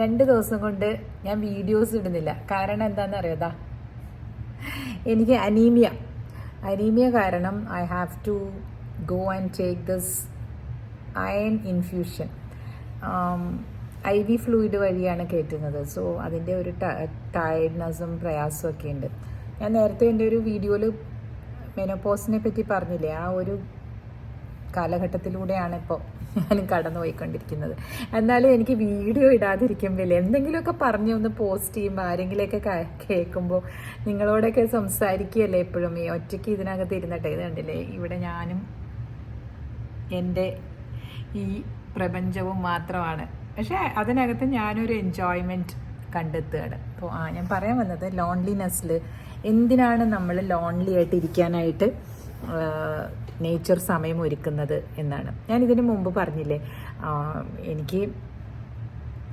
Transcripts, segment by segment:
രണ്ട് ദിവസം കൊണ്ട് ഞാൻ വീഡിയോസ് ഇടുന്നില്ല. കാരണം എന്താണെന്ന് അറിയാതാ എനിക്ക് അനീമിയ അനീമിയ കാരണം I have to go and take this iron infusion I V fluid വഴിയാണ് കയറ്റുന്നത് സോ അതിന്റെ ഒരു ടയർഡ്നെസ്സും പ്രയാസമൊക്കെ ഉണ്ട്. ഞാൻ നേരത്തെ എന്റെ ഒരു വീഡിയോയിൽ മെനോപോസിനെ പറ്റി പറഞ്ഞില്ലേ? ആ ഒരു കാലഘട്ടത്തിലൂടെയാണ് ഇപ്പോൾ ഞാൻ കടന്നു പോയിക്കൊണ്ടിരിക്കുന്നത് എന്നാലും എനിക്ക് വീഡിയോ ഇടാതിരിക്കുമ്പോൾ എന്തെങ്കിലുമൊക്കെ പറഞ്ഞ് ഒന്ന് പോസ്റ്റ് ചെയ്യുമ്പോൾ ആരെങ്കിലുമൊക്കെ കേൾക്കുമ്പോൾ നിങ്ങളോടൊക്കെ സംസാരിക്കുകയല്ലേ എപ്പോഴും? ഈ ഒറ്റയ്ക്ക് ഇതിനകത്ത് ഇരുന്നിട്ട് ഇത് കണ്ടില്ലേ? ഇവിടെ ഞാനും എന്റെ ഈ പ്രപഞ്ചവും മാത്രമാണ്. പക്ഷേ അതിനകത്ത് ഞാനൊരു എൻജോയ്മെന്റ് കണ്ടെത്തുകയാണ്. അപ്പോൾ ആ ഞാൻ പറയാൻ വന്നത് ലോൺലിനെസ്സിൽ എന്തിനാണ് നമ്മൾ ലോൺലി ആയിട്ട് ഇരിക്കാനായിട്ട് നേച്ചർ സമയം ഒരുക്കുന്നത് എന്നാണ്. ഞാൻ ഇതിനു മുമ്പ് പറഞ്ഞില്ലേ എനിക്ക്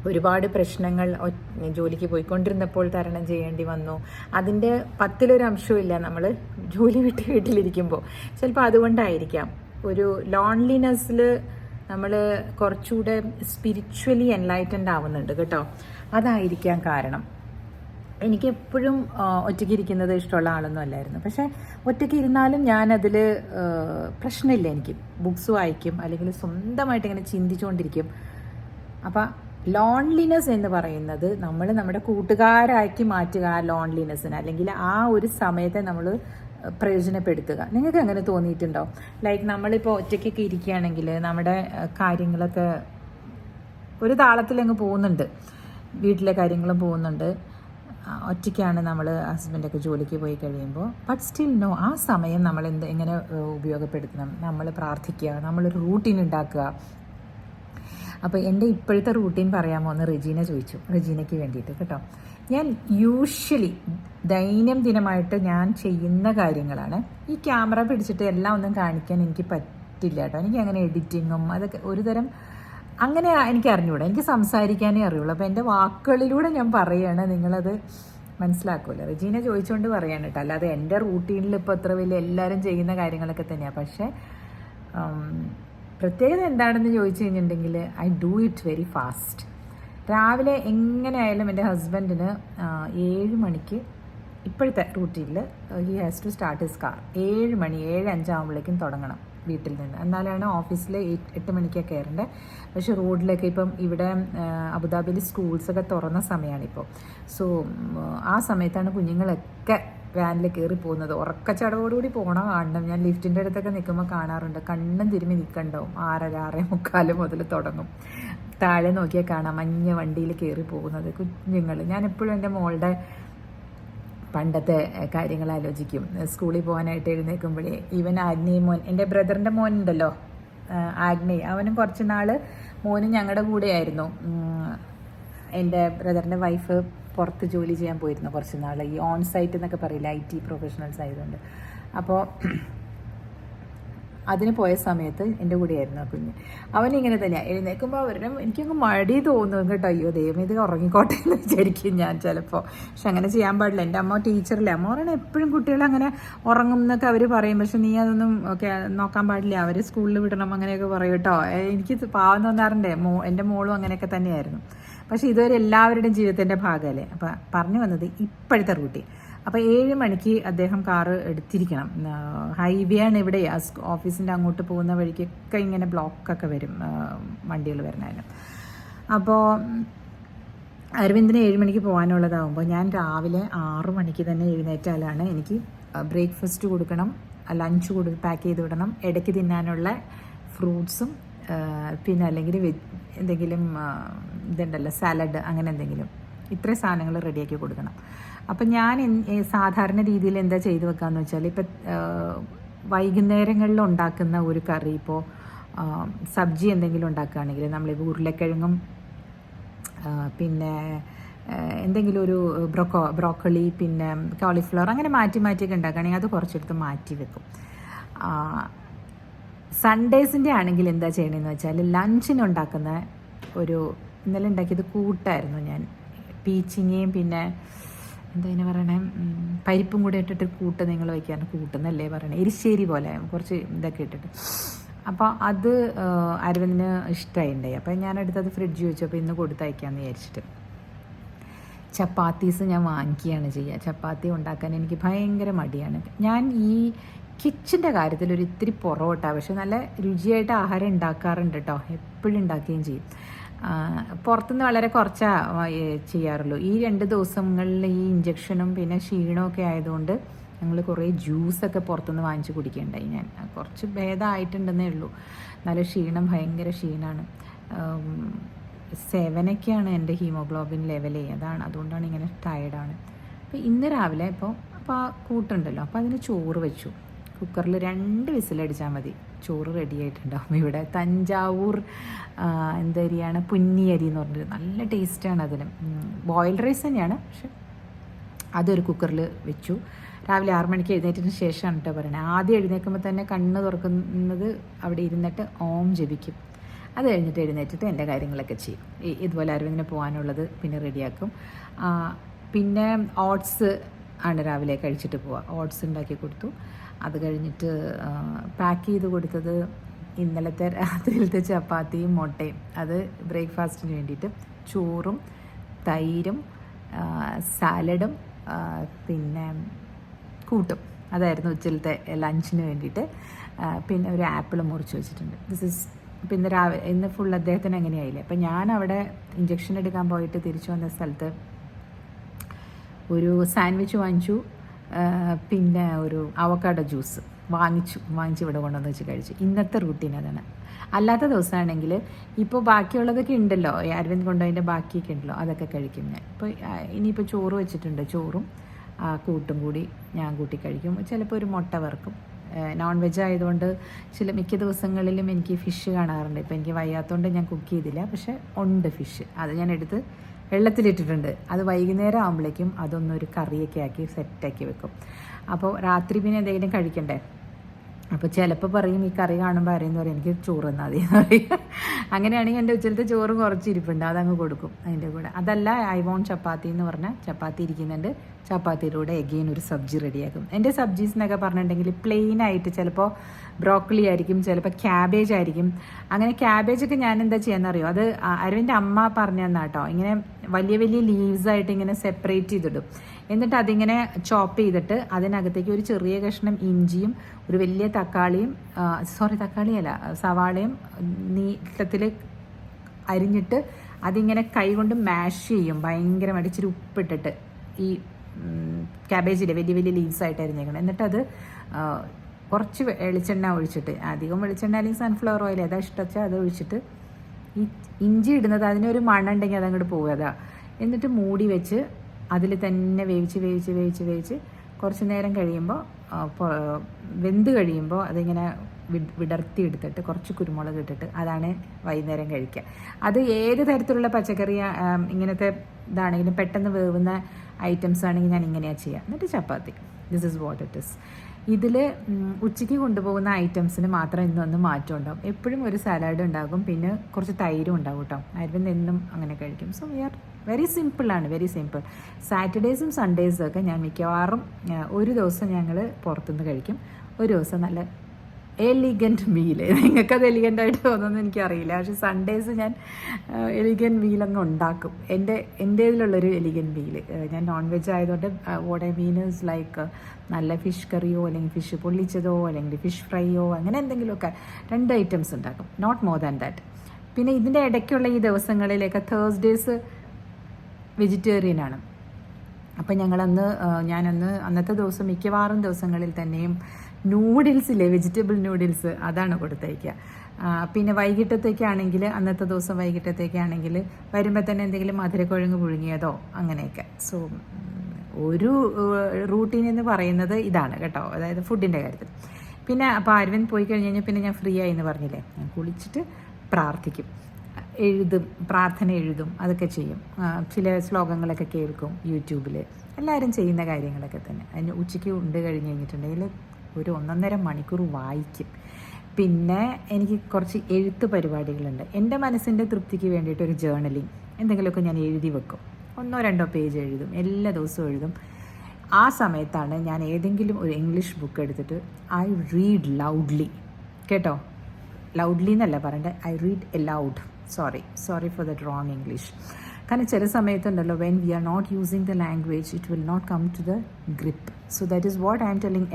ഒരുപാട് പ്രശ്നങ്ങൾ ജോലിക്ക് പോയിക്കൊണ്ടിരുന്നപ്പോൾ തരണം ചെയ്യേണ്ടി വന്നു. അതിന്റെ പത്തിലൊരു അംശമില്ല നമ്മൾ ജോലി വിട്ട് വീട്ടിലിരിക്കുമ്പോൾ. ചിലപ്പോൾ അതുകൊണ്ടായിരിക്കാം. ഒരു ലോൺലിനെസ്സിൽ നമ്മൾ കുറച്ചുകൂടെ സ്പിരിച്വലി എൻലൈറ്റൻഡ് ആവുന്നുണ്ട് കേട്ടോ. അതായിരിക്കാം കാരണം. എനിക്ക് എപ്പോഴും ഒറ്റയ്ക്ക് ഇരിക്കുന്നത് ഇഷ്ടമുള്ള ആളൊന്നും അല്ലായിരുന്നു. പക്ഷേ ഒറ്റയ്ക്ക് ഇരുന്നാലും ഞാനതിൽ പ്രശ്നമില്ല എനിക്ക്. ബുക്സ് വായിക്കും അല്ലെങ്കിൽ സ്വന്തമായിട്ട് ഇങ്ങനെ ചിന്തിച്ചുകൊണ്ടിരിക്കും അപ്പം ലോൺലിനെസ് എന്ന് പറയുന്നത് നമ്മൾ നമ്മുടെ കൂട്ടുകാരാക്കി മാറ്റുക ആ ലോൺലിനെസ്സിന് അല്ലെങ്കിൽ ആ ഒരു സമയത്തെ നമ്മൾ പ്രയോജനപ്പെടുത്തുക. നിങ്ങൾക്ക് അങ്ങനെ തോന്നിയിട്ടുണ്ടോ? ലൈക്ക് നമ്മളിപ്പോൾ ഒറ്റയ്ക്കൊക്കെ ഇരിക്കുകയാണെങ്കിൽ നമ്മുടെ കാര്യങ്ങളൊക്കെ ഒരു താളത്തിലങ്ങ് പോകുന്നുണ്ട്. വീട്ടിലെ കാര്യങ്ങളും പോകുന്നുണ്ട്. ഒറ്റയ്ക്കാണ് നമ്മൾ ഹസ്ബൻഡൊക്കെ ജോലിക്ക് പോയി കഴിയുമ്പോൾ ബട്ട് സ്റ്റിൽ നോ ആ സമയം നമ്മൾ എന്ത് എങ്ങനെ ഉപയോഗപ്പെടുത്തണം? നമ്മൾ പ്രാർത്ഥിക്കുക നമ്മളൊരു റൂട്ടീൻ ഉണ്ടാക്കുക. അപ്പോൾ എന്റെ ഇപ്പോഴത്തെ റൂട്ടീൻ പറയാമോ എന്ന് റെജീന ചോദിച്ചു. റെജീനയ്ക്ക് വേണ്ടിയിട്ട് കേട്ടോ. ഞാൻ യൂഷ്വലി ദൈനംദിനമായിട്ട് ഞാൻ ചെയ്യുന്ന കാര്യങ്ങളാണ്. ഈ ക്യാമറ പിടിച്ചിട്ട് എല്ലാം ഒന്നും കാണിക്കാൻ എനിക്ക് പറ്റില്ല കേട്ടോ. എനിക്ക് അങ്ങനെ എഡിറ്റിങ്ങും അതൊക്കെ ഒരു തരം അങ്ങനെ എനിക്ക് അറിഞ്ഞുകൂടാ എനിക്ക് സംസാരിക്കാനേ അറിയുള്ളൂ. അപ്പോൾ എന്റെ വാക്കുകളിലൂടെ ഞാൻ പറയുകയാണ് നിങ്ങളത് മനസ്സിലാക്കുമല്ലോ റെജീന ചോദിച്ചുകൊണ്ട് പറയാണ് കേട്ടോ. അല്ലാതെ എന്റെ റൂട്ടീനിൽ ഇപ്പോൾ അത്ര വലിയ എല്ലാവരും ചെയ്യുന്ന കാര്യങ്ങളൊക്കെ തന്നെയാണ് പക്ഷേ പ്രത്യേകത എന്താണെന്ന് ചോദിച്ചു കഴിഞ്ഞിട്ടുണ്ടെങ്കിൽ I do it very fast രാവിലെ എങ്ങനെയായാലും എന്റെ ഹസ്ബൻഡിന് ഏഴ് മണിക്ക് ഇപ്പോഴത്തെ റൂട്ടീനിൽ he has to start his car ഏഴ് മണി ഏഴ് അഞ്ചാകുമ്പോഴേക്കും തുടങ്ങണം. വീട്ടിൽ നിന്ന്. എന്നാലാണ് ഓഫീസിൽ എട്ട് മണിക്കൊക്കെ കയറേണ്ടത് പക്ഷേ റോഡിലൊക്കെ ഇപ്പം ഇവിടെ അബുദാബിയിൽ സ്കൂൾസൊക്കെ തുറന്ന സമയമാണിപ്പോൾ സോ ആ സമയത്താണ് കുഞ്ഞുങ്ങളൊക്കെ വാനിൽ കയറി പോകുന്നത്. ഉറക്കച്ചടവോടുകൂടി പോകണ കാണണം. ഞാൻ ലിഫ്റ്റിന്റെ അടുത്തൊക്കെ നിൽക്കുമ്പോൾ കാണാറുണ്ട്. കണ്ണും തിരുമ്മി നിൽക്കണ്ടാവും ആറര ആറേ മുക്കാൽ മുതൽ തുടങ്ങും. താഴെ നോക്കിയാൽ കാണാം. മഞ്ഞ വണ്ടിയിൽ കയറി പോകുന്നത് കുഞ്ഞുങ്ങൾ ഞാൻ എപ്പോഴും എന്റെ മോളുടെ പണ്ടത്തെ കാര്യങ്ങൾ ആലോചിക്കും. സ്കൂളിൽ പോകാനായിട്ട് എഴുന്നേൽക്കുമ്പോഴേ ഈവൻ ആഗ്നേയ മോൻ എന്റെ ബ്രദറിന്റെ മോൻ ഉണ്ടല്ലോ ആഗ്നേയ്. അവനും കുറച്ച് നാൾ മോനും ഞങ്ങളുടെ കൂടെയായിരുന്നു. എന്റെ ബ്രദറിന്റെ വൈഫ് പുറത്ത് ജോലി ചെയ്യാൻ പോയിരുന്നു കുറച്ച് നാൾ ഈ ഓൺ സൈറ്റ് എന്നൊക്കെ പറയില്ല ഐ ടി പ്രൊഫഷണൽസ് ആയതുകൊണ്ട്. അപ്പോൾ അതിന് പോയ സമയത്ത് എന്റെ കൂടെയായിരുന്നു ആ കുഞ്ഞ്. അവനിങ്ങനെ തന്നെയാണ് എഴുന്നേൽക്കുമ്പോൾ അവരുടെ എനിക്കങ്ങ് മടി തോന്നും കേട്ടോ അയ്യോ ദൈവം ഇത് ഉറങ്ങിക്കോട്ടെ എന്ന് വിചാരിക്കും ഞാൻ ചിലപ്പോൾ പക്ഷെ അങ്ങനെ ചെയ്യാൻ പാടില്ല. എന്റെ അമ്മ ടീച്ചറില്ല. അമ്മ പറയണ എപ്പോഴും കുട്ടികൾ അങ്ങനെ ഉറങ്ങും എന്നൊക്കെ അവർ പറയും. പക്ഷെ നീ അതൊന്നും ഒക്കെ നോക്കാൻ പാടില്ല. അവർ സ്കൂളിൽ വിടണം അങ്ങനെയൊക്കെ പറയും കേട്ടോ. എനിക്ക് പാവം തോന്നാറുണ്ടേ. മോ എന്റെ മോളും അങ്ങനെയൊക്കെ തന്നെയായിരുന്നു. പക്ഷേ ഇതുവരെ എല്ലാവരുടെയും ജീവിതത്തിന്റെ ഭാഗമല്ലേ? അപ്പം പറഞ്ഞു വന്നത് ഇപ്പോഴത്തെ റൂട്ടീൻ. അപ്പോൾ ഏഴ് മണിക്ക് അദ്ദേഹം കാറ് എടുത്തിരിക്കണം. ഹൈവേ ആണ് ഇവിടെ. ഓഫീസിന്റെ അങ്ങോട്ട് പോകുന്ന വഴിക്കൊക്കെ ഇങ്ങനെ ബ്ലോക്കൊക്കെ വരും വണ്ടികൾ വരണതിന് അപ്പോൾ അരവിന്ദിന് ഏഴ് മണിക്ക് പോകാനുള്ളതാകുമ്പോൾ ഞാൻ രാവിലെ ആറ് മണിക്ക് തന്നെ എഴുന്നേറ്റാലാണ് എനിക്ക് ബ്രേക്ക്ഫാസ്റ്റ് കൊടുക്കണം ലഞ്ച് കൊടു പാക്ക് ചെയ്ത് വിടണം ഇടയ്ക്ക് തിന്നാനുള്ള ഫ്രൂട്ട്സും പിന്നെ അല്ലെങ്കിൽ എന്തെങ്കിലും ഇതുണ്ടല്ലോ സാലഡ് അങ്ങനെ എന്തെങ്കിലും. ഇത്രയും സാധനങ്ങൾ റെഡിയാക്കി കൊടുക്കണം. അപ്പം ഞാൻ സാധാരണ രീതിയിൽ എന്താ ചെയ്തു വെക്കാന്ന് വെച്ചാൽ ഇപ്പം വൈകുന്നേരങ്ങളിൽ ഉണ്ടാക്കുന്ന ഒരു കറി ഇപ്പോൾ സബ്ജി എന്തെങ്കിലും ഉണ്ടാക്കുകയാണെങ്കിൽ നമ്മളിപ്പോൾ ഉരുളക്കിഴങ്ങും പിന്നെ എന്തെങ്കിലും ഒരു ബ്രോക്കോ ബ്രോക്കളി പിന്നെ കോളിഫ്ലവർ അങ്ങനെ മാറ്റി മാറ്റിയൊക്കെ ഉണ്ടാക്കുകയാണെങ്കിൽ അത് കുറച്ചെടുത്ത് മാറ്റി വെക്കും. സൺഡേസിന്റെ ആണെങ്കിൽ എന്താ ചെയ്യണമെന്ന് വെച്ചാൽ ലഞ്ചിന് ഉണ്ടാക്കുന്ന ഒരു ഇന്നലെ ഉണ്ടാക്കിയത് കൂട്ടായിരുന്നു ഞാൻ. പീച്ചിങ്ങയും പിന്നെ എന്താ ഇതിനെ പറയണേ? പരിപ്പും കൂടെ ഇട്ടിട്ട് കൂട്ട് നിങ്ങൾ വയ്ക്കാറ് കൂട്ടെന്നല്ലേ പറയണേ? എരിശ്ശേരി പോലെ കുറച്ച് ഇതൊക്കെ ഇട്ടിട്ട്. അപ്പോൾ അത് അരവിന്ദിന് ഇഷ്ടമായിണ്ടായി അപ്പോൾ ഞാനെടുത്തത് ഫ്രിഡ്ജ് വെച്ചു. അപ്പോൾ ഇന്ന് കൊടുത്തയക്കാമെന്ന് വിചാരിച്ചിട്ട്. ചപ്പാത്തീസ് ഞാൻ വാങ്ങിക്കുകയാണ് ചെയ്യുക. ചപ്പാത്തി ഉണ്ടാക്കാൻ എനിക്ക് ഭയങ്കര മടിയാണ്. ഞാൻ ഈ കിച്ചന്റെ കാര്യത്തിൽ ഒരു ഇത്തിരി പുറകോട്ടാണ് പക്ഷെ നല്ല രുചിയായിട്ട് ആഹാരം ഉണ്ടാക്കാറുണ്ട് കേട്ടോ എപ്പോഴും ഉണ്ടാക്കുകയും ചെയ്യും. പുറത്തുനിന്ന് വളരെ കുറച്ചാ ചെയ്യാറുള്ളൂ. ഈ രണ്ട് ദിവസങ്ങളിൽ ഈ ഇഞ്ചക്ഷനും പിന്നെ ക്ഷീണവും ഒക്കെ ആയതുകൊണ്ട് ഞങ്ങൾ കുറേ ജ്യൂസൊക്കെ പുറത്തുനിന്ന് വാങ്ങിച്ച് കുടിക്കേണ്ടായി ഞാൻ. കുറച്ച് ഭേദമായിട്ടുണ്ടെന്നേ ഉള്ളൂ. നല്ല ക്ഷീണം ഭയങ്കര ക്ഷീണമാണ് സെവനൊക്കെയാണ് എന്റെ ഹീമോഗ്ലോബിൻ ലെവൽ അതാണ്. അതുകൊണ്ടാണ് ഇങ്ങനെ ടയർഡാണ് അപ്പോൾ ഇന്ന് രാവിലെ ഇപ്പോൾ അപ്പോൾ ആ കൂട്ടുണ്ടല്ലോ. അപ്പോൾ അതിന് ചോറ് വെച്ചു. കുക്കറിൽ രണ്ട് വിസിലടിച്ചാൽ മതി. ചോറ് റെഡി ആയിട്ടുണ്ടാവും. ഇവിടെ തഞ്ചാവൂർ എന്താ എന്തരിയാണ് പുന്നി അരി എന്ന് പറഞ്ഞിട്ട് നല്ല ടേസ്റ്റാണ് അതിന് ബോയിൽഡ് റൈസ് തന്നെയാണ്. പക്ഷെ അതൊരു കുക്കറിൽ വെച്ചു. രാവിലെ ആറ് മണിക്ക് എഴുന്നേറ്റതിന് ശേഷമാണ് കേട്ടോ പറയുന്നത് ആദ്യം എഴുന്നേൽക്കുമ്പോൾ തന്നെ കണ്ണ് തുറക്കുന്നത് അവിടെ ഇരുന്നിട്ട് ഓം ജപിക്കും. അത് കഴിഞ്ഞിട്ട് എഴുന്നേറ്റിട്ട് എന്റെ കാര്യങ്ങളൊക്കെ ചെയ്യും. ഇതുപോലെ ഇതുപോലെ അരവിന്ദിന് പോകാനുള്ളത് പിന്നെ റെഡിയാക്കും പിന്നെ ഓട്സ് ആണ് രാവിലെ കഴിച്ചിട്ട് പോവുക. ഓട്സ് ഉണ്ടാക്കി കൊടുത്തു. അത് കഴിഞ്ഞിട്ട് പാക്ക് ചെയ്ത് കൊടുത്തത് ഇന്നലത്തെ രാത്രിയിലത്തെ ചപ്പാത്തിയും മുട്ടയും. അത് ബ്രേക്ക്ഫാസ്റ്റിന് വേണ്ടിയിട്ട് ചോറും തൈരും സാലഡും പിന്നെ കൂട്ടും. അതായിരുന്നു ഉച്ചയിലത്തെ ലഞ്ചിന് വേണ്ടിയിട്ട്. പിന്നെ ഒരു ആപ്പിൾ മുറിച്ച് വെച്ചിട്ടുണ്ട്. ദിസ് ഇസ് പിന്നെ രാവിലെ ഇന്ന് ഫുൾ അദ്ദേഹത്തിന് എങ്ങനെയായില്ലേ അപ്പം ഞാൻ അവിടെ ഇഞ്ചക്ഷൻ എടുക്കാൻ പോയിട്ട് തിരിച്ചു വന്ന സ്ഥലത്ത് ഒരു സാൻഡ്വിച്ച് വാങ്ങിച്ചു. പിന്നെ ഒരു അവക്കാട ജ്യൂസ് വാങ്ങിച്ചു വാങ്ങിച്ച് ഇവിടെ കൊണ്ടുവന്ന് വെച്ച് കഴിച്ചു. ഇന്നത്തെ റൂട്ടീൻ അതാണ്. അല്ലാത്ത ദിവസമാണെങ്കിൽ ഇപ്പോൾ ബാക്കിയുള്ളതൊക്കെ ഉണ്ടല്ലോ. അരവിന്ദ് കൊണ്ടുപോയതിന്റെ ബാക്കിയൊക്കെ ഉണ്ടല്ലോ. അതൊക്കെ കഴിക്കും ഞാൻ. ഇപ്പോൾ ഇനിയിപ്പോൾ ചോറ് വെച്ചിട്ടുണ്ട്. ചോറും കൂട്ടും കൂടി ഞാൻ കൂട്ടി കഴിക്കും. ചിലപ്പോൾ ഒരു മുട്ട വറുക്കും. നോൺ വെജ് ആയതുകൊണ്ട് ചില മിക്ക ദിവസങ്ങളിലും എനിക്ക് ഫിഷ് കാണാറുണ്ട്. ഇപ്പോൾ എനിക്ക് വയ്യാത്തതുകൊണ്ട് ഞാൻ കുക്ക് ചെയ്തില്ല. പക്ഷേ ഉണ്ട് ഫിഷ് അത് ഞാൻ എടുത്ത് വെള്ളത്തിലിട്ടിട്ടുണ്ട്. അത് വൈകുന്നേരം ആകുമ്പോഴേക്കും അതൊന്നൊരു കറിയൊക്കെ ആക്കി സെറ്റാക്കി വെക്കും. അപ്പോൾ രാത്രി പിന്നെ എന്തെങ്കിലും കഴിക്കണ്ടേ? അപ്പോൾ ചിലപ്പോൾ പറയും ഈ കറി കാണുമ്പോൾ ആരെയെന്ന് പറയും എനിക്ക് ചോറ് തന്നാൽ മതി അങ്ങനെയാണെങ്കിൽ എന്റെ ഉച്ചലത്തെ ചോറ് കുറച്ച് ഇരിപ്പുണ്ട് അതങ്ങ് കൊടുക്കും അതിന്റെ കൂടെ. അതല്ല ഐ വോൺ ചപ്പാത്തി എന്ന് പറഞ്ഞാൽ ചപ്പാത്തി ഇരിക്കുന്നുണ്ട്. ചപ്പാത്തിയിലൂടെ എഗെയിൻ ഒരു സബ്ജി റെഡിയാക്കും. എന്റെ സബ്ജീസ് എന്നൊക്കെ പറഞ്ഞിട്ടുണ്ടെങ്കിൽ പ്ലെയിൻ ആയിട്ട് ചിലപ്പോൾ ബ്രോക്കലി ആയിരിക്കും ചിലപ്പോൾ ക്യാബേജ് ആയിരിക്കും. അങ്ങനെ ക്യാബേജൊക്കെ ഞാൻ എന്താ ചെയ്യാന്നറിയോ അത് അരവിന്റെ അമ്മ പറഞ്ഞു തന്നാട്ടോ ഇങ്ങനെ വലിയ വലിയ ലീവ്സ് ആയിട്ട് ഇങ്ങനെ സെപ്പറേറ്റ് ചെയ്തിടും. എന്നിട്ട് അതിങ്ങനെ ചോപ്പ് ചെയ്തിട്ട് അതിനകത്തേക്ക് ഒരു ചെറിയ കഷ്ണം ഇഞ്ചിയും ഒരു വലിയ തക്കാളിയും സോറി തക്കാളിയല്ല സവാളയും നീട്ടത്തിൽ അരിഞ്ഞിട്ട് അതിങ്ങനെ കൈകൊണ്ട് മാഷ് ചെയ്യും. ഭയങ്കരമായിട്ട് ഇച്ചിരി ഉപ്പിട്ടിട്ട് ഈ ക്യാബേജിലെ വലിയ വലിയ ലീവ്സ് ആയിട്ട് അരിഞ്ഞേക്കണം എന്നിട്ട് അത് കുറച്ച് വെളിച്ചെണ്ണ ഒഴിച്ചിട്ട് അധികം വെളിച്ചെണ്ണ അല്ലെങ്കിൽ സൺഫ്ലവർ ഓയിൽ ഏതാ ഇഷ്ടം അത് ഒഴിച്ചിട്ട് ഈ ഇഞ്ചി ഇടുന്നത് അതിനൊരു മണ്ണുണ്ടെങ്കിൽ അതങ്ങോട്ട് പോകുക എന്നിട്ട് മൂടി വെച്ച് അതിൽ തന്നെ വേവിച്ച് വേവിച്ച് വേവിച്ച് വേവിച്ച് കുറച്ച് നേരം കഴിയുമ്പോൾ വെന്ത് കഴിയുമ്പോൾ അതിങ്ങനെ വിടർത്തി എടുത്തിട്ട് കുറച്ച് കുരുമുളക് ഇട്ടിട്ട് അതാണ് വൈകുന്നേരം കഴിക്കുക അത് ഏത് തരത്തിലുള്ള പച്ചക്കറി ഇങ്ങനത്തെ ഇതാണെങ്കിലും പെട്ടെന്ന് വേവുന്ന ഐറ്റംസ് ആണെങ്കിൽ ഞാൻ ഇങ്ങനെയാണ് ചെയ്യുക എന്നിട്ട് ചപ്പാത്തി. This is what it is ഇതിൽ ഉച്ചയ്ക്ക് കൊണ്ടുപോകുന്ന ഐറ്റംസിന് മാത്രം ഇന്നൊന്ന് മാറ്റം ഉണ്ടാവും. എപ്പോഴും ഒരു സലാഡ് ഉണ്ടാകും പിന്നെ കുറച്ച് തൈരും ഉണ്ടാവും കേട്ടോ അരവിന്ദ് എന്നും അങ്ങനെ കഴിക്കും. സോ വി ആർ വെരി സിമ്പിളാണ് വെരി സിമ്പിൾ സാറ്റർഡേസും സൺഡേസും ഒക്കെ ഞാൻ മിക്കവാറും ഒരു ദിവസം ഞങ്ങൾ പുറത്തുനിന്ന് കഴിക്കും. ഒരു ദിവസം നല്ല എലിഗന്റ് മീൽ നിങ്ങൾക്കത് എലിഗന്റ് ആയിട്ട് തോന്നുന്നു എനിക്കറിയില്ല. പക്ഷേ സൺഡേസ് ഞാൻ എലിഗന്റ് മീലങ്ങ് ഉണ്ടാക്കും. എന്റെ എന്റെ ഇതിലുള്ളൊരു എലിഗന്റ് മീൽ ഞാൻ നോൺ വെജ് ആയതുകൊണ്ട് മീൻ ഇസ് ലൈക്ക് നല്ല ഫിഷ് കറിയോ അല്ലെങ്കിൽ ഫിഷ് പൊള്ളിച്ചതോ അല്ലെങ്കിൽ ഫിഷ് ഫ്രൈയോ അങ്ങനെ എന്തെങ്കിലുമൊക്കെ രണ്ട് ഐറ്റംസ് ഉണ്ടാക്കും. നോട്ട് മോർ ദാൻ ദാറ്റ് പിന്നെ ഇതിന്റെ ഇടയ്ക്കുള്ള ഈ ദിവസങ്ങളിലൊക്കെ തേഴ്സ്ഡേസ് വെജിറ്റേറിയനാണ് അപ്പം ഞങ്ങളന്ന് ഞാനന്ന് അന്നത്തെ ദിവസം മിക്കവാറും ദിവസങ്ങളിൽ തന്നെയും നൂഡിൽസില്ലേ വെജിറ്റബിൾ നൂഡിൽസ് അതാണ് കൊടുത്തയക്കുക പിന്നെ വൈകിട്ടത്തേക്കാണെങ്കിൽ അന്നത്തെ ദിവസം വൈകിട്ടത്തേക്കാണെങ്കിൽ വരുമ്പോൾ തന്നെ എന്തെങ്കിലും മധുരക്കുഴങ്ങ് പുഴുങ്ങിയതോ അങ്ങനെയൊക്കെ. സോ ഒരു റൂട്ടീൻ എന്ന് പറയുന്നത് ഇതാണ് കേട്ടോ. അതായത് ഫുഡിന്റെ കാര്യത്തിൽ. പിന്നെ അപ്പോൾ അരവിന്ദ് പോയി കഴിഞ്ഞ് കഴിഞ്ഞാൽ പിന്നെ ഞാൻ ഫ്രീ ആയി എന്ന് പറഞ്ഞില്ലേ? ഞാൻ കുളിച്ചിട്ട് പ്രാർത്ഥിക്കും. എഴുതും പ്രാർത്ഥന എഴുതും അതൊക്കെ ചെയ്യും. ചില ശ്ലോകങ്ങളൊക്കെ കേൾക്കും യൂട്യൂബിൽ എല്ലാവരും ചെയ്യുന്ന കാര്യങ്ങളൊക്കെ തന്നെ. അതിന് ഉച്ചയ്ക്ക് ഉണ്ട് കഴിഞ്ഞ് കഴിഞ്ഞിട്ടുണ്ടെങ്കിൽ ഒരു ഒന്നൊന്നര മണിക്കൂർ വായിക്കും. പിന്നെ എനിക്ക് കുറച്ച് എഴുത്ത് പരിപാടികളുണ്ട്. എന്റെ മനസ്സിന്റെ തൃപ്തിക്ക് വേണ്ടിയിട്ട് ഒരു ജേർണലിങ് എന്തെങ്കിലുമൊക്കെ ഞാൻ എഴുതി വെക്കും. ഒന്നോ രണ്ടോ പേജ് എഴുതും. എല്ലാ ദിവസവും എഴുതും. ആ സമയത്താണ് ഞാൻ ഏതെങ്കിലും ഒരു ഇംഗ്ലീഷ് ബുക്ക് എടുത്തിട്ട് ഐ റീഡ് ലൗഡ്ലി. കേട്ടോ? ലൗഡ്ലി എന്നല്ല പറയണ്ടേ? I read aloud sorry sorry for that wrong English കാരണം ചില സമയത്തുണ്ടല്ലോ when we are not using the language it will not come to the grip so that is what I am telling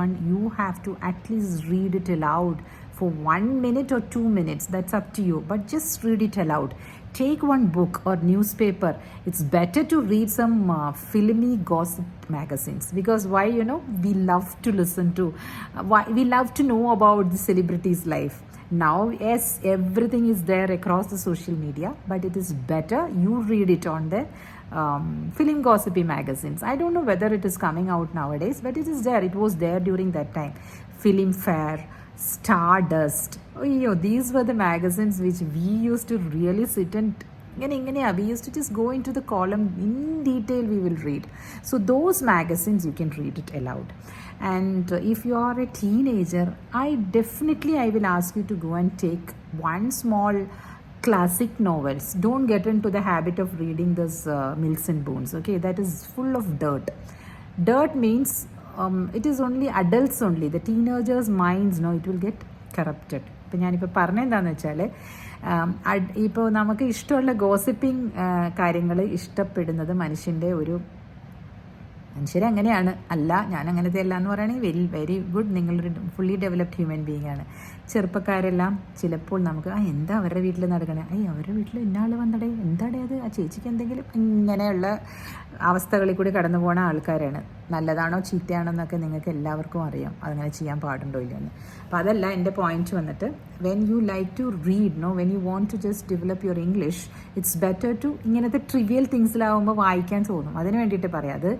everyone you have to at least read it aloud for one minute or two minutes that's up to you but just read it aloud take one book or newspaper it's better to read some uh, filmy gossip magazines because why you know we love to listen to uh, why we love to know about the celebrities life now yes everything is there across the social media but it is better you read it on the um, film gossipy magazines. I don't know whether it is coming out nowadays but it is there. It was there during that time. Film fair Stardust. Oh, yo, these were the magazines which we used to really sit and ഇങ്ങനെ ഇങ്ങനെയാ we use to just go into the column in detail we will read so those magazines you can read it aloud and if you are a teenager I definitely I will ask you to go and take one small classic novels don't get into the habit of reading this uh, mills and bones okay that is full of dirt dirt means um, it is only adults only the teenagers minds no it will get corrupted ഇപ്പം ഞാനിപ്പോൾ പറഞ്ഞെന്താണെന്ന് വെച്ചാൽ ഇപ്പോൾ നമുക്ക് ഇഷ്ടമുള്ള gossiping കാര്യങ്ങൾ ഇഷ്ടപ്പെടുന്നത് മനുഷ്യന്റെ ഒരു മനുഷ്യരെ അങ്ങനെയാണ്. അല്ല ഞാൻ അങ്ങനത്തെ അല്ല എന്ന് പറയുകയാണെങ്കിൽ വെരി വെരി ഗുഡ്. നിങ്ങളൊരു ഫുള്ളി ഡെവലപ്ഡ് ഹ്യൂമൻ ബീങ് ആണ്. ചെറുപ്പക്കാരെല്ലാം ചിലപ്പോൾ നമുക്ക് ആ എന്താ അവരുടെ വീട്ടിൽ നടക്കണേ? അയ്യ അവരുടെ വീട്ടിൽ ഇന്നാൾ വന്നടേ? എന്താടേ അത്? ആ ചേച്ചിക്ക് എന്തെങ്കിലും ഇങ്ങനെയുള്ള അവസ്ഥകളിൽ കൂടി കടന്നു പോകുന്ന ആൾക്കാരാണ്. നല്ലതാണോ ചീത്തയാണോ എന്നൊക്കെ നിങ്ങൾക്ക് എല്ലാവർക്കും അറിയാം. അതങ്ങനെ ചെയ്യാൻ പാടുണ്ടോ ഇല്ലെന്ന് അപ്പോൾ അതല്ല എന്റെ പോയിന്റ് വന്നിട്ട് when you like to read no when you want to just develop your English it's better to ഇങ്ങനത്തെ ട്രിവിയൽ തിങ്സിലാവുമ്പോൾ വായിക്കാൻ തോന്നും. അതിന് വേണ്ടിയിട്ട് പറയാം. അത്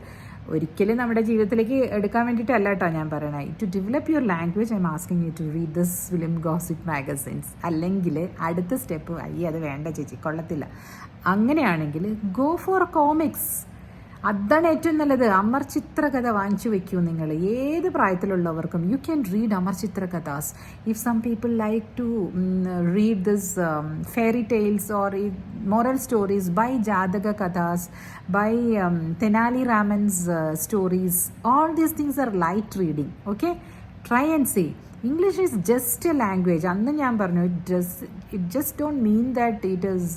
ഒരിക്കലും നമ്മുടെ ജീവിതത്തിലേക്ക് എടുക്കാൻ വേണ്ടിയിട്ടല്ല കേട്ടോ ഞാൻ പറയണേ. To develop your language I'm asking you to read this film gossip magazines അല്ലെങ്കിൽ അടുത്ത സ്റ്റെപ്പ് അയ്യേ അത് വേണ്ട ചേച്ചി കൊള്ളത്തില്ല. അങ്ങനെയാണെങ്കിൽ ഗോ ഫോർ കോമിക്സ് അതാണ് ഏറ്റവും നല്ലത് അമർ ചിത്രകഥ വാങ്ങിച്ചു വെക്കൂ നിങ്ങൾ ഏത് പ്രായത്തിലുള്ളവർക്കും you can read Amar Chitrakathas if some people like to read this fairy tales or moral stories by Jataka Kathas, by um, Tenali Raman's uh, stories. All these things are light reading. Okay, try and see. English is just a language. അന്ന് ഞാൻ പറഞ്ഞു it just it just don't mean that it is.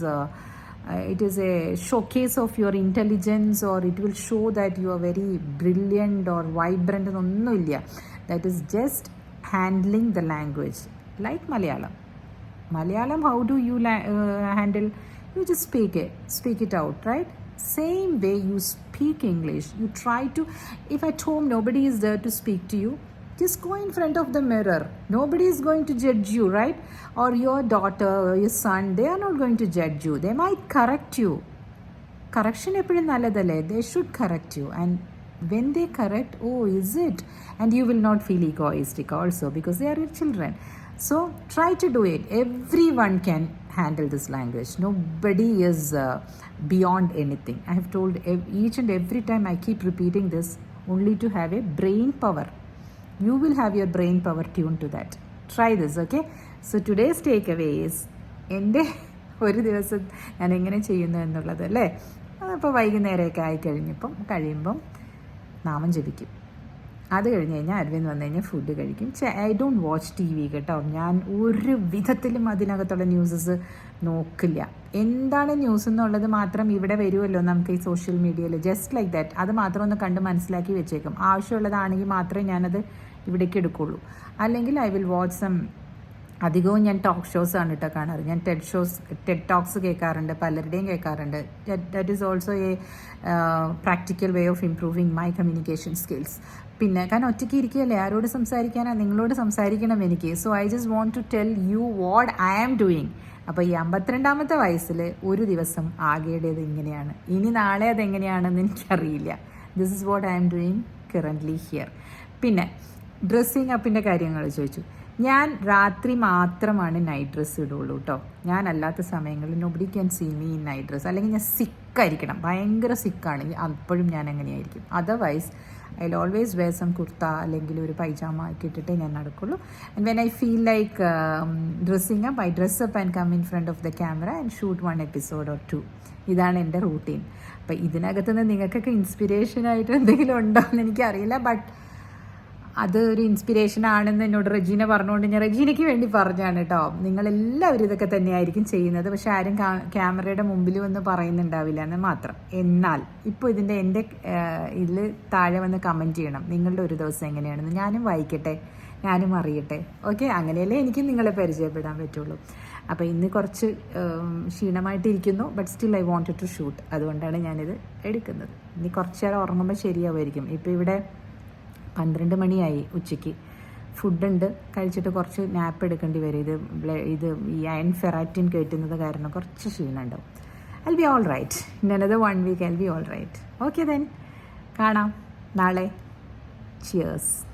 Uh, uh, it is a showcase of your intelligence or it will show that you are very brilliant or vibrant എന്നൊന്നുമില്ല that is just handling the language like Malayalam Malayalam, how do you la- uh, handle? You just speak it, speak it out, right? Same way you speak English. You try to. If at home nobody is there to speak to you, just go in front of the mirror. Nobody is going to judge you, right? Or your daughter or your son, they are not going to judge you. They might correct you. Correction എപ്പോഴും നല്ലതല്ലേ they should correct you and when they correct oh is it and you will not feel egoistic also because they are your children so try to do it everyone can handle this language. Nobody is uh, beyond anything. I have told ev- each and every time I keep repeating this only to have a brain power. You will have your brain power tuned to that. Try this, okay? So today's takeaway is എന്റെ ഒരു ദിവസം ഞാൻ എങ്ങനെ ചെയ്യുന്നു എന്നുള്ളത് അല്ലേ? അതപ്പോൾ വൈകുന്നേരമൊക്കെ ആയിക്കഴിഞ്ഞപ്പം കഴിയുമ്പം നാമം ജപിക്കും. അത് കഴിഞ്ഞ് കഴിഞ്ഞാൽ അരവിന്ദ് വന്നു കഴിഞ്ഞാൽ ഫുഡ് കഴിക്കും. I don't watch T V കേട്ടോ. ഞാൻ ഒരു വിധത്തിലും അതിനകത്തുള്ള ന്യൂസസ് നോക്കില്ല. എന്താണ് ന്യൂസ് എന്നുള്ളത് മാത്രം ഇവിടെ വരുമല്ലോ നമുക്ക് ഈ സോഷ്യൽ മീഡിയയിൽ ജസ്റ്റ് ലൈക്ക് ദാറ്റ് അത് മാത്രം ഒന്ന് കണ്ട് മനസ്സിലാക്കി വെച്ചേക്കും. ആവശ്യമുള്ളതാണെങ്കിൽ മാത്രമേ ഞാനത് ഇവിടേക്ക് എടുക്കുള്ളൂ. അല്ലെങ്കിൽ ഐ വിൽ വാച്ച് സം അധികവും ഞാൻ ടോക്ക് ഷോസ് ആണ് കേട്ടോ കാണാറ്. ഞാൻ ടെഡ് ഷോസ് ടെഡ് ടോക്സ് കേൾക്കാറുണ്ട് പലരുടെയും കേൾക്കാറുണ്ട്. That is also a practical way of improving my communication skills പിന്നെ കാരണം ഒറ്റയ്ക്ക് ഇരിക്കുകയല്ലേ? ആരോട് സംസാരിക്കാനാണ് നിങ്ങളോട് സംസാരിക്കണം എനിക്ക്. So I just want to tell you what I am doing അപ്പോൾ ഈ അമ്പത്തിരണ്ടാമത്തെ വയസ്സിൽ ഒരു ദിവസം ആകേണ്ടത് ഇങ്ങനെയാണ്. ഇനി നാളെ അതെങ്ങനെയാണെന്ന് എനിക്കറിയില്ല. This is what I am doing currently here പിന്നെ ഡ്രസ്സിങ് അപ്പിന്റെ കാര്യങ്ങൾ ചോദിച്ചു. ഞാൻ രാത്രി മാത്രമാണ് നൈറ്റ് ഡ്രസ്സ് ഇടുള്ളൂ കേട്ടോ ഞാൻ അല്ലാത്ത സമയങ്ങളിൽ nobody can see me in night dress അല്ലെങ്കിൽ ഞാൻ സിക്കായിരിക്കണം ഭയങ്കര സിക്കാണെങ്കിൽ അപ്പോഴും ഞാൻ അങ്ങനെയായിരിക്കും. Otherwise I always wear some kurta അല്ലെങ്കിൽ ഒരു പൈജാമ ഒക്കെ ഇട്ടിട്ടേ ഞാൻ നടക്കുള്ളൂ. And when I feel like dressing up I dress up and come in front of the camera and shoot one episode or two ഇതാണ് എന്റെ റൂട്ടീൻ അപ്പം ഇതിനകത്തുനിന്ന് നിങ്ങൾക്കൊക്കെ ഇൻസ്പിറേഷൻ ആയിട്ട് എന്തെങ്കിലും ഉണ്ടോ എന്ന് എനിക്കറിയില്ല. ബട്ട് അത് ഒരു ഇൻസ്പിറേഷൻ ആണെന്ന് എന്നോട് റെജീന പറഞ്ഞുകൊണ്ട് ഞാൻ റെജീനയ്ക്ക് വേണ്ടി പറഞ്ഞാണ് കേട്ടോ നിങ്ങളെല്ലാവരും ഇതൊക്കെ തന്നെയായിരിക്കും ചെയ്യുന്നത്. പക്ഷെ ആരും ക്യാമറയുടെ മുമ്പിൽ വന്ന് പറയുന്നുണ്ടാവില്ല എന്ന് മാത്രം. എന്നാൽ ഇപ്പോൾ ഇതിന്റെ എന്റെ ഇതിൽ താഴെ വന്ന് കമന്റ് ചെയ്യണം. നിങ്ങളുടെ ഒരു ദിവസം എങ്ങനെയാണെന്ന് ഞാനും വായിക്കട്ടെ ഞാനും അറിയട്ടെ. ഓക്കെ അങ്ങനെയല്ലേ എനിക്ക് നിങ്ങളെ പരിചയപ്പെടാൻ പറ്റുള്ളൂ. അപ്പോൾ ഇന്ന് കുറച്ച് ക്ഷീണമായിട്ടിരിക്കുന്നു. But still I wanted to shoot അതുകൊണ്ടാണ് ഞാനിത് എടുക്കുന്നത്. ഇനി കുറച്ച് നേരം ഉറങ്ങുമ്പോൾ ശരിയാവുമായിരിക്കും. ഇപ്പോൾ ഇവിടെ പന്ത്രണ്ട് മണിയായി ഉച്ചയ്ക്ക്. ഫുഡുണ്ട്. കഴിച്ചിട്ട് കുറച്ച് നാപ്പ് എടുക്കേണ്ടി വരും. ഇത് ഇത് ഈ അയൺ ഫെറാറ്റിൻ കയറ്റുന്നത് കാരണം കുറച്ച് ക്ഷീണമുണ്ടാവും. I'll be all right in another one week I be all right okay then കാണാം. നാളെ. ചിയേഴ്സ്